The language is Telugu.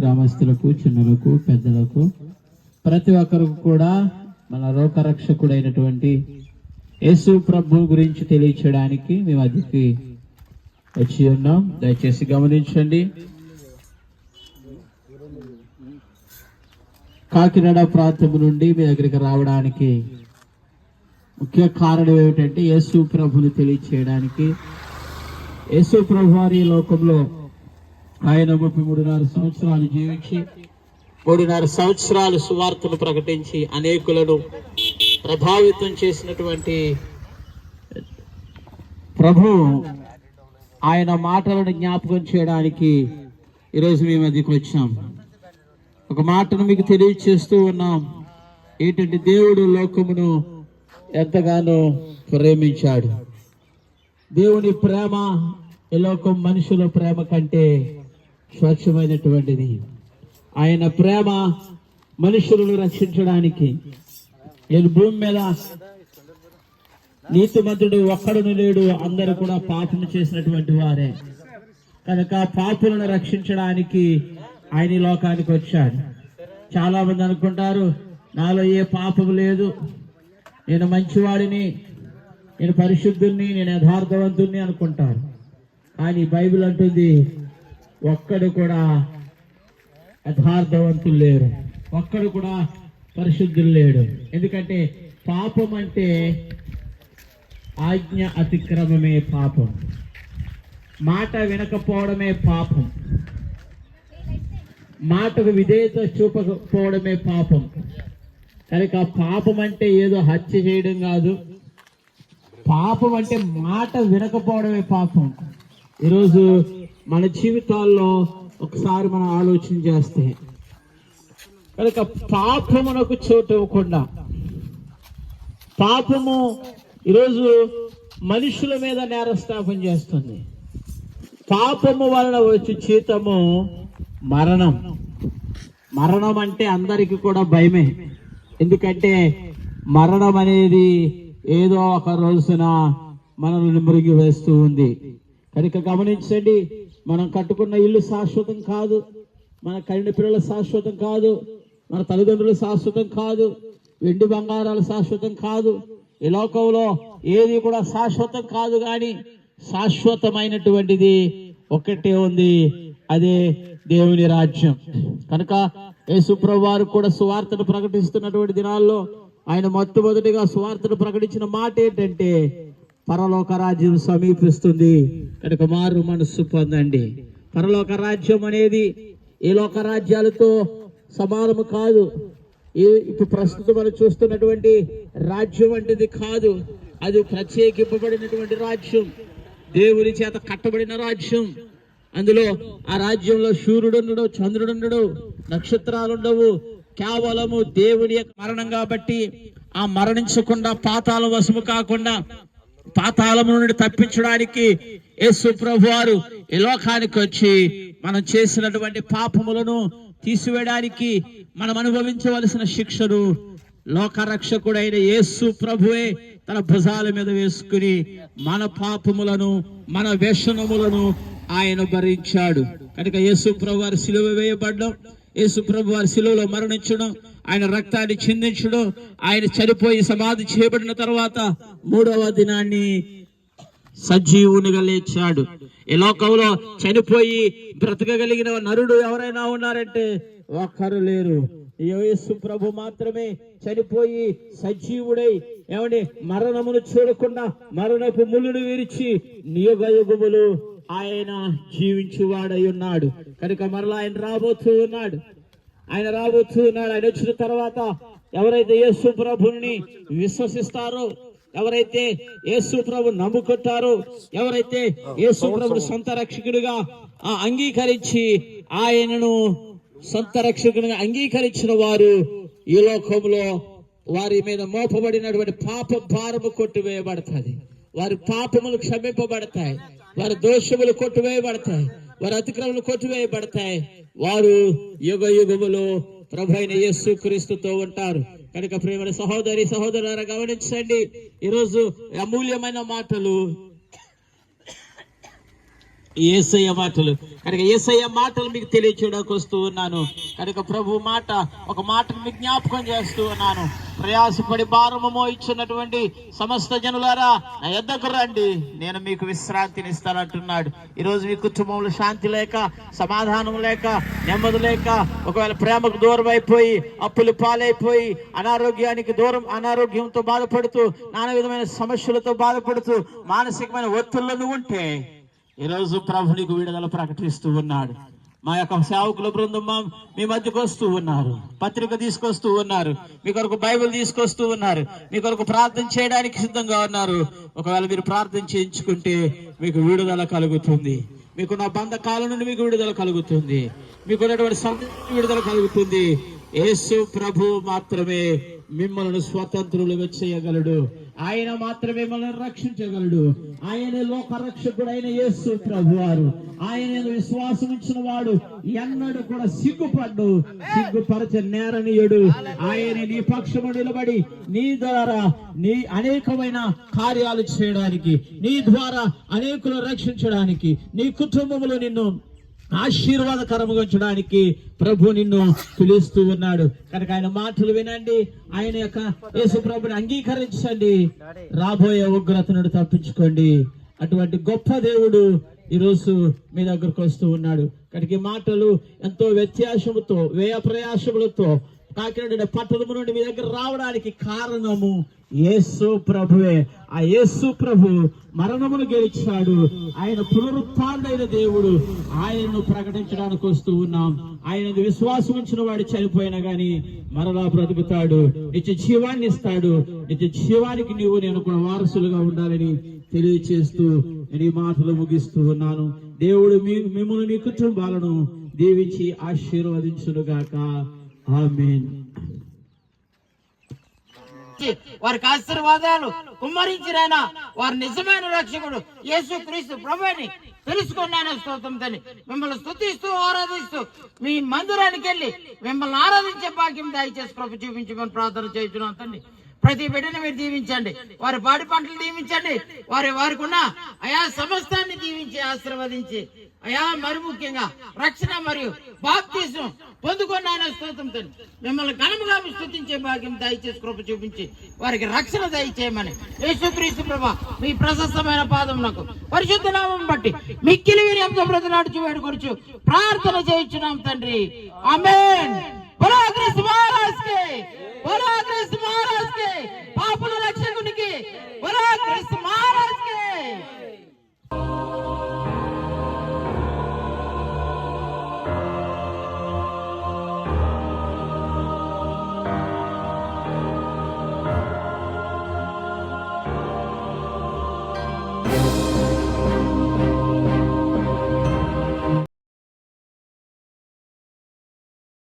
గ్రామస్తులకు చిన్నలకు పెద్దలకు ప్రతి ఒక్కరికి కూడా మన లోకరక్షకుడైనటువంటి యేసు ప్రభు గురించి తెలియచేయడానికి మీ మధ్యకి వచ్చి ఉన్నాం. దయచేసి గమనించండి. కాకినాడ ప్రాంతం నుండి మీ దగ్గరికి రావడానికి ముఖ్య కారణం ఏమిటంటే యేసు ప్రభుని తెలియచేయడానికి. యేసు ప్రభు వారి లోకంలో ఆయన ముప్పై మూడున్నర సంవత్సరాలు జీవించి మూడున్నర సంవత్సరాలు సువార్తను ప్రకటించి అనేకులను ప్రభావితం చేసినటువంటి ప్రభు ఆయన మాటలను జ్ఞాపకం చేయడానికి ఈరోజు మేము మధ్యకి వచ్చాం. ఒక మాటను మీకు తెలియచేస్తూ ఉన్నాం. ఏంటంటే దేవుడు లోకమును ఎంతగానో ప్రేమించాడు. దేవుని ప్రేమ ఈ లోకం మనుషుల ప్రేమ కంటే స్వచ్ఛమైనటువంటిది. ఆయన ప్రేమ మనుషులను రక్షించడానికి నేను భూమి మీద నీతిమంతుడు ఒక్కడును లేడు అందరూ కూడా పాపము చేసినటువంటి వారే. కనుక పాపులను రక్షించడానికి ఆయన లోకానికి వచ్చాడు. చాలా మంది అనుకుంటారు నాలో ఏ పాపం లేదు. నేను మంచివాడిని నేను పరిశుద్ధుల్ని నేను యథార్థవంతుల్ని అనుకుంటాను కానీ బైబిల్ అంటుంది ఒక్కడు కూడా యథార్థవంతులు లేరు. ఒక్కడు కూడా పరిశుద్ధులు లేడు. ఎందుకంటే పాపం అంటే ఆజ్ఞ అతిక్రమమే పాపం. మాట వినకపోవడమే పాపం. మాటకు విధేయత చూపకపోవడమే పాపం. కనుక పాపం అంటే ఏదో హత్య చేయడం కాదు. పాపం అంటే మాట వినకపోవడమే పాపం. ఈరోజు మన జీవితాల్లో ఒకసారి మనం ఆలోచన చేస్తే కనుక పాపమునకు చోటు ఇవ్వకుండా పాపము ఈరోజు మనుషుల మీద నేరస్థాపన చేస్తుంది. పాపము వలన వచ్చి జీతము మరణం. మరణం అంటే అందరికి కూడా భయమే. ఎందుకంటే మరణం అనేది ఏదో ఒక రోజున మనల్ని మురిగి వేస్తూ ఉంది. కనుక గమనించండి మనం కట్టుకున్న ఇల్లు శాశ్వతం కాదు. మన కరిణ పిల్లల శాశ్వతం కాదు. మన తల్లిదండ్రులు శాశ్వతం కాదు. వెండి బంగారాలు శాశ్వతం కాదు. ఈ లోకంలో ఏది కూడా శాశ్వతం కాదు కానీ శాశ్వతమైనటువంటిది ఒకటే ఉంది. అదే దేవుని రాజ్యం. కనుక యేసుప్రభు వారు కూడా సువార్తను ప్రకటిస్తున్నటువంటి దినాల్లో ఆయన మొట్టమొదటిగా సువార్తను ప్రకటించిన మాట ఏంటంటే పరలోక రాజ్యం సమీపిస్తుంది. కనుక మారు మనస్సు పొందండి. పరలోక రాజ్యం అనేది ఈ లోక రాజ్యాలతో సమానము కాదు. ఈ ఇప్పుడు ప్రస్తుతం మనం చూస్తున్నటువంటి రాజ్యం వంటిది కాదు. అది ప్రత్యేకింపబడినటువంటి రాజ్యం. దేవుని చేత కట్టబడిన రాజ్యం. అందులో ఆ రాజ్యంలో సూర్యుడు ఉండడు చంద్రుడు ఉండడు నక్షత్రాలు ఉండవు కేవలము దేవుని యొక్క మరణం కాబట్టి ఆ మరణించకుండా పాతాల వశము కాకుండా పాతాళము నుండి తప్పించడానికి యేసు ప్రభు వారు ఈ లోకానికి వచ్చి మనం చేసినటువంటి పాపములను తీసివేయడానికి మనం అనుభవించవలసిన శిక్షను లోకరక్షకుడైన యేసు ప్రభువే తన భుజాల మీద వేసుకుని మన పాపములను మన వ్యసనములను ఆయన భరించాడు. కనుక యేసు ప్రభు వారి సిలువ వేయబడడం యేసు ప్రభు వారి సిలువలో మరణించడం ఆయన రక్తాన్ని చిందించడం. ఆయన చనిపోయి సమాధి చేయబడిన తర్వాత మూడవ దినాన్ని సజీవునిగా లేచాడు. ఈ లోకంలో చనిపోయి బ్రతకగలిగిన నరుడు ఎవరైనా ఉన్నారంటే ఒక్కరు లేరు. యేసు ప్రభు మాత్రమే చనిపోయి సజీవుడై ఏమండి మరణమును చూడకుండా మరణపు ముళ్ళును విరిచి నియోగయుగములు ఆయన జీవించువాడై ఉన్నాడు. కనుక మరలా ఆయన రాబోతూ ఉన్నాడు. ఆయన రాబోతూ ఉన్నాడు ఆయన వచ్చిన తర్వాత ఎవరైతే యేసు ప్రభుని విశ్వసిస్తారో ఎవరైతే యేసు ప్రభు నమ్ముకుంటారో ఎవరైతే యేసు ప్రభు సొంత రక్షకుడిగా ఆ అంగీకరించి ఆయనను సొంత రక్షకుడిగా అంగీకరించిన వారు ఈ లోకంలో వారి మీద మోపబడినటువంటి పాప భారము కొట్టివేయబడుతుంది. వారి పాపములు క్షమింపబడతాయి. వారి దోషములు కొట్టివేయబడతాయి. వారి అతిక్రమలు కొట్టివేయబడతాయి. వారు యుగ యుగములో ప్రభైన యస్సు క్రీస్తుతో ఉంటారు. కనుక ప్రేమ సహోదరి సహోదరు గమనించండి. ఈరోజు అమూల్యమైన మాటలు ఏసయ్య మాటలు. కనుక ఏసయ్య మాటలు మీకు తెలియచేయడానికి వస్తూ ఉన్నాను. కనుక ప్రభు మాట ఒక మాటను మీకు జ్ఞాపకం చేస్తూ ఉన్నాను. ప్రయాసపడి భారము ఇచ్చినటువంటి సమస్త జనులారా నా ఎద్దకు రండి. నేను మీకు విశ్రాంతిని ఇస్తానంటున్నాడు ఈరోజు మీ కుటుంబంలో శాంతి లేక సమాధానం లేక నెమ్మది లేక ఒకవేళ ప్రేమకు దూరం అయిపోయి అప్పులు పాలైపోయి అనారోగ్యానికి దూరం అనారోగ్యంతో బాధపడుతూ నానా విధమైన సమస్యలతో బాధపడుతూ మానసికమైన ఒత్తిళ్ళను ఉంటే ఈరోజు ప్రభు నీకు విడుదల ప్రకటిస్తూ ఉన్నాడు. మా యొక్క సేవకుల బృందం మీ మధ్యకు వస్తూ ఉన్నారు. పత్రిక తీసుకొస్తూ ఉన్నారు. మీ కొరకు బైబిల్ తీసుకొస్తూ ఉన్నారు. మీ కొరకు ప్రార్థన చేయడానికి సిద్ధంగా ఉన్నారు. ఒకవేళ మీరు ప్రార్థన చేయించుకుంటే మీకు విడుదల కలుగుతుంది. మీకున్న బంధకాల నుండి మీకు విడుదల కలుగుతుంది. మీకున్నటువంటి సంతృప్తి విడుదల కలుగుతుంది. యేసు ప్రభు మాత్రమే మిమ్మల్ని స్వతంత్రులు చేయగలడు ఆయన మాత్రమే మనల్ని రక్షించగలడు. ఆయన లోక రక్షకుడు అయిన యేసు ప్రభు వారు ఆయన విశ్వాసం ఇచ్చిన వాడు ఎన్నడూ కూడా సిగ్గుపడ్డు సిగ్గుపరచ నేరనీయుడు. ఆయన నీ పక్షము నిలబడి నీ ద్వారా నీ అనేకమైన కార్యాలు చేయడానికి నీ ద్వారా అనేకులు రక్షించడానికి నీ కుటుంబంలో నిన్ను ఆశీర్వాదకరముగా ఉంచడానికి ప్రభు నిన్ను పిలుస్తూ ఉన్నాడు. కనుక ఆయన మాటలు వినండి. ఆయన యొక్క యేసు ప్రభుని అంగీకరించండి. రాబోయే ఉగ్రత నుండి తప్పించుకోండి. అటువంటి గొప్ప దేవుడు ఈరోజు మీ దగ్గరకు వస్తూ ఉన్నాడు. కనుక మాటలు ఎంతో వ్యత్యాసముతో వ్యయ ప్రయాసములతో కాకినాడ పట్టణము నుండి మీ దగ్గర రావడానికి కారణము యేసు ప్రభువే. ఆ యేసు ప్రభు మరణమును గెలిచాడు. ఆయన పునరుత్డైన దేవుడు. ఆయనను ప్రకటించడానికి వస్తూ ఉన్నాం. ఆయన విశ్వాసం ఉంచిన వాడు చనిపోయినా గాని మరలా బ్రతుకుతాడు. నిత్య జీవాన్ని ఇస్తాడు. నిత్య జీవానికి నీవు నేను కూడా వారసులుగా ఉండాలని తెలియచేస్తూ నేను ఈ మాటలు ముగిస్తూ ఉన్నాను. దేవుడు మీ మిమ్మల్ని మీ కుటుంబాలను దీవించి ఆశీర్వదించునుగాక. వారికి ఆశీర్వాదాలు కుమ్మరించిన వారి నిజమైన రక్షకుడు యేసు క్రీస్తు ప్రభుని తెలుసుకున్నాను స్తోత్రం తని మిమ్మల్ని స్థుతిస్తూ ఆరాధిస్తూ మీ మందిరానికి వెళ్ళి మిమ్మల్ని ఆరాధించే భాగ్యం దయచేసి ప్రభు చూపించమని ప్రార్థన చేయించున్నాం తండ్రి ప్రతి బిడ్డను మీరు దీవించండి. వారి పాడి పంటలు దీవించండి. వారి వారికి ఉన్న అయా సమస్తాన్ని దీవించి ఆశీర్వదించి అయా మరి ముఖ్యంగా రక్షణ మరియు బాప్తీసం పొందుకున్నాను స్తోత్రంతో తండ్రి మిమ్మల్ని ఘనముగా స్థుతించే భాగ్యం దయచేసి కృప చూపించి వారికి రక్షణ దయచేయమని యేసుక్రీస్తు ప్రభ మీ ప్రశస్తమైన పాదం నాకు. పరిశుద్ధ నామం బట్టి మిక్కిలి వీరి ఎంతో బ్రతలాడుచు వేడుకొరుచు ప్రార్థన చేయించున్నాం తండ్రి. ఆమేన్.